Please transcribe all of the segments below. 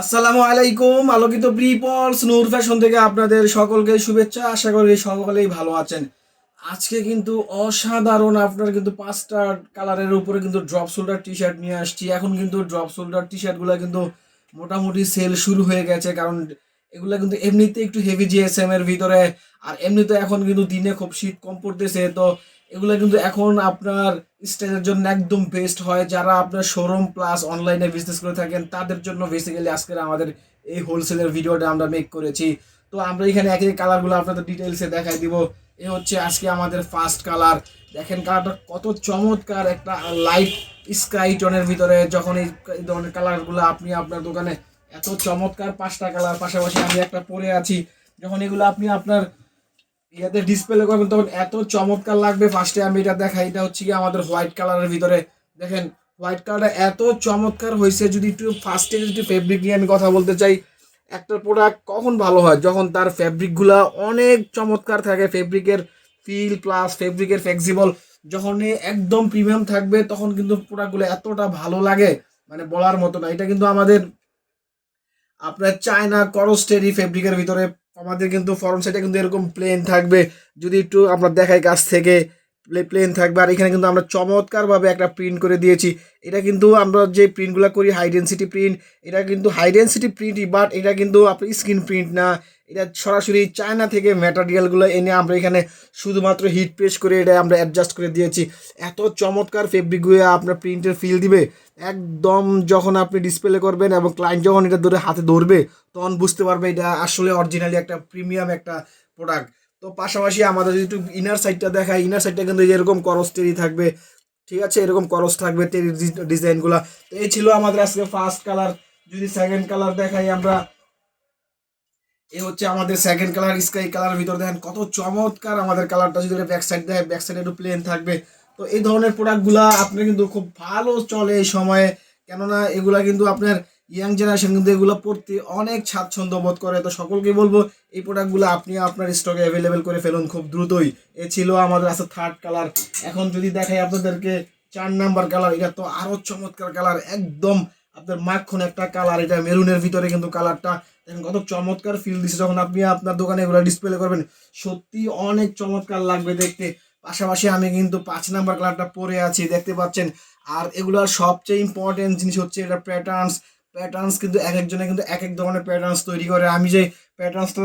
আসসালামু আলাইকুম, আলোকিত পিপলস নূর ফ্যাশন থেকে আপনাদের সকলকে শুভেচ্ছা। আশা করি সকলেই ভালো আছেন। আজকে কিন্তু অসাধারণ আপনার কিন্তু পাঁচটা কালারের উপরে কিন্তু ড্রপ শোল্ডার টি শার্ট নিয়ে আসছি। এখন কিন্তু ড্রপ শোল্ডার টি শার্টগুলো কিন্তু মোটামুটি সেল শুরু হয়ে গেছে, কারণ এগুলো কিন্তু এমনিতে একটু হেভি জিএসএম এর ভিতরে, আর এমনিতে এখন কিন্তু দিনে খুব শীত কম পড়তেছে, তো এগুলো কিন্তু এখন আপনার স্টেজের জন্য একদম বেস্ট হয়। যারা আপনার শোরুম প্লাস অনলাইনে বিজনেস করে থাকেন, তাদের জন্য বেসিক্যালি আজকের আমাদের এই হোলসেলের ভিডিওটা আমরা মেক করেছি। তো আমরা এখানে এক এক কালারগুলো আপনাদের ডিটেলসে দেখাই দিব। এ হচ্ছে আজকে আমাদের ফার্স্ট কালার দেখেন কালারটা কত চমৎকার একটা লাইট স্কাই টোনের ভিতরে, যখন এই ধরনের কালারগুলো আপনি আপনার দোকানে এত চমৎকার পাঁচটা কালার, পাশাপাশি আমি একটা পরে আছি। যখন এগুলো আপনি আপনার ইয়াতে ডিসপ্লে করবেন, তখন এত চমৎকার লাগবে ফার্স্টে আমি এটা দেখাই। এটা হচ্ছে কি আমাদের হোয়াইট কালারের ভিতরে। দেখেন হোয়াইট কালারটা এত চমৎকার হয়েছে, যদি একটু ফার্স্টে যদি ফেব্রিক নিয়ে আমি কথা বলতে চাই, একটা প্রোডাক্ট কখন ভালো হয়? যখন তার ফেব্রিকগুলো অনেক চমৎকার থাকে ফেব্রিকের ফিল প্লাস ফেব্রিকের ফ্লেক্সিবল যখন একদম প্রিমিয়াম থাকবে, তখন কিন্তু প্রোডাক্টগুলো এতটা ভালো লাগে মানে বলার মতো না। এটা কিন্তু আমাদের আপনার চায়না করস্টেরি ফেব্রিকের ভিতরে আমাদের কিন্তু ফরম সাইডে কিন্তু এরকম প্লেন থাকবে। যদি একটু আমরা দেখাই কাছ থেকে প্লেন থাকবে। আর এখানে কিন্তু আমরা চমৎকারভাবে একটা প্রিন্ট করে দিয়েছি। এটা কিন্তু আমরা যে প্রিন্টগুলো করি হাই ডেন্সিটি প্রিন্ট এটা কিন্তু হাই ডেন্সিটি প্রিন্টই বাট এটা কিন্তু আপনার স্ক্রিন প্রিন্ট না। এটা সরাসরি চায়না থেকে ম্যাটেরিয়ালগুলো এনে আমরা এখানে শুধুমাত্র হিট প্রেস করে এটা আমরা অ্যাডজাস্ট করে দিয়েছি। এত চমৎকার ফেব্রিকগুলো আপনার প্রিন্টের ফিল দিবে। একদম যখন আপনি ডিসপ্লে করবেন এবং ক্লায়েন্ট যখন এটা ধরে হাতে ধরবে, তখন বুঝতে পারবে এটা আসলে অরিজিনালি একটা প্রিমিয়াম একটা প্রোডাক্ট তো পাশাপাশি আমাদের যদি একটু ইনার সাইডটা দেখায় ইনার সাইডটা কিন্তু এরকম করস টেরি থাকবে, ঠিক আছে? এরকম করস থাকবে টেরি ডিজাইনগুলো তো এই ছিল আমাদের আজকে ফার্স্ট কালার যদি সেকেন্ড কালার দেখাই আমরা এই হচ্ছে আমাদের সেকেন্ড কালার স্কাই কালার ভিতর দেখেন, কত চমৎকার আমাদের কালারটা যদি ব্যাক সাইড দেয় ব্যাক সাইডে একটু প্লেন থাকবে। তো এই ধরনের প্রোডাক্টগুলা আপনার কিন্তু খুব ভালো চলে এই সময়ে। কেননা এগুলা কিন্তু আপনার ইয়াং জেনারেশন কিন্তু এগুলো পড়তে অনেক স্বাচ্ছন্দ্য বোধ করে। তো সকলকে বলব, এই প্রোডাক্টগুলো আপনি আপনার স্টকে অ্যাভেলেবেল করে ফেলুন খুব দ্রুতই। এ ছিল আমাদের আছে থার্ড কালার এখন যদি দেখাই আপনাদেরকে, চার নাম্বার কালার এটা তো আরও চমৎকার কালার একদম আপনার মাখন একটা কালার এটা মেরুনের ভিতরে কিন্তু কালারটা দেখেন কত চমৎকার ফিল দিচ্ছে যখন আপনি আপনার দোকানে এগুলো ডিসপ্লে করবেন। সত্যি অনেক চমৎকার লাগবে দেখতে। পাশাপাশি আমি কিন্তু পাঁচ নাম্বার কালারটা পরে আছি, দেখতে পাচ্ছেন। আর এগুলোর সবচেয়ে ইম্পর্টেন্ট জিনিস হচ্ছে এটা প্যাটার্নস প্যাটার্নস কিন্তু এক একজনে কিন্তু এক এক ধরনের প্যাটার্নস তৈরি করে। আমি যে প্যাটার্নসটা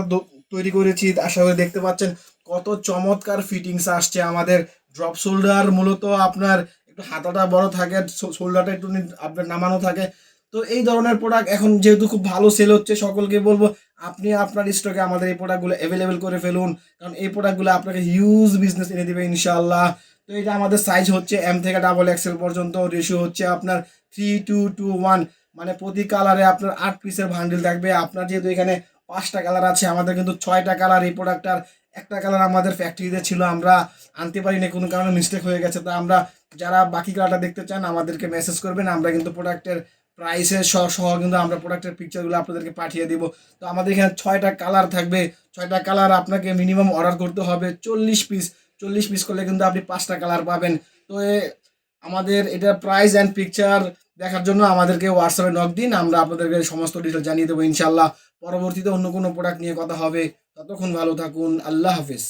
তৈরি করেছি, আশা করি দেখতে পাচ্ছেন কত চমৎকার ফিটিংস আসছে আমাদের। ড্রপ শোল্ডার মূলত আপনার একটু হাতাটা বড় থাকে শোল্ডারটা একটু আপনার নামানো থাকে। তো এই ধরনের প্রোডাক্ট এখন যেহেতু খুব ভালো সেল হচ্ছে, সকলকে বলব আপনি আপনার স্টকে আমাদের এই প্রোডাক্টগুলো অ্যাভেলেবেল করে ফেলুন, কারণ এই প্রোডাক্টগুলো আপনাকে হিউজ বিজনেস এনে দেবে ইনশাল্লাহ তো এটা আমাদের সাইজ হচ্ছে এম থেকে ডাবল এক্সেল পর্যন্ত রেশিও হচ্ছে আপনার থ্রি টু টু ওয়ান মানে প্রতি কালারে আপনার আট পিসের ভান্ডিল থাকবে। আপনার যেহেতু এখানে পাঁচটা কালার আছে, আমাদের কিন্তু ছয়টা কালার এই প্রোডাক্টটার একটা কালার আমাদের ফ্যাক্টরিতে ছিল। আমরা আনতে পারিনি, কোনো কারণে মিস্টেক হয়ে গেছে। তো আমরা যারা বাকি কালারটা দেখতে চান, আমাদেরকে মেসেজ করবেন। আমরা কিন্তু প্রোডাক্টের প্রাইসের সহ সহ কিন্তু আমরা প্রোডাক্টের পিকচারগুলো আপনাদেরকে পাঠিয়ে দিব। তো আমাদের এখানে ছয়টা কালার থাকবে। ছয়টা কালার আপনাকে মিনিমাম অর্ডার করতে হবে চল্লিশ পিস চল্লিশ পিস করলে কিন্তু আপনি পাঁচটা কালার পাবেন। তো আমাদের এটা প্রাইস অ্যান্ড পিকচার দেখার জন্য আমাদেরকে হোয়াটসঅ্যাপে নক দিন, আমরা আপনাদেরকে সমস্ত ডিটেল জানিয়ে দেবো ইনশাল্লাহ পরবর্তীতে অন্য কোনো প্রোডাক্ট নিয়ে কথা হবে। ততক্ষণ ভালো থাকুন, আল্লাহ হাফিজ।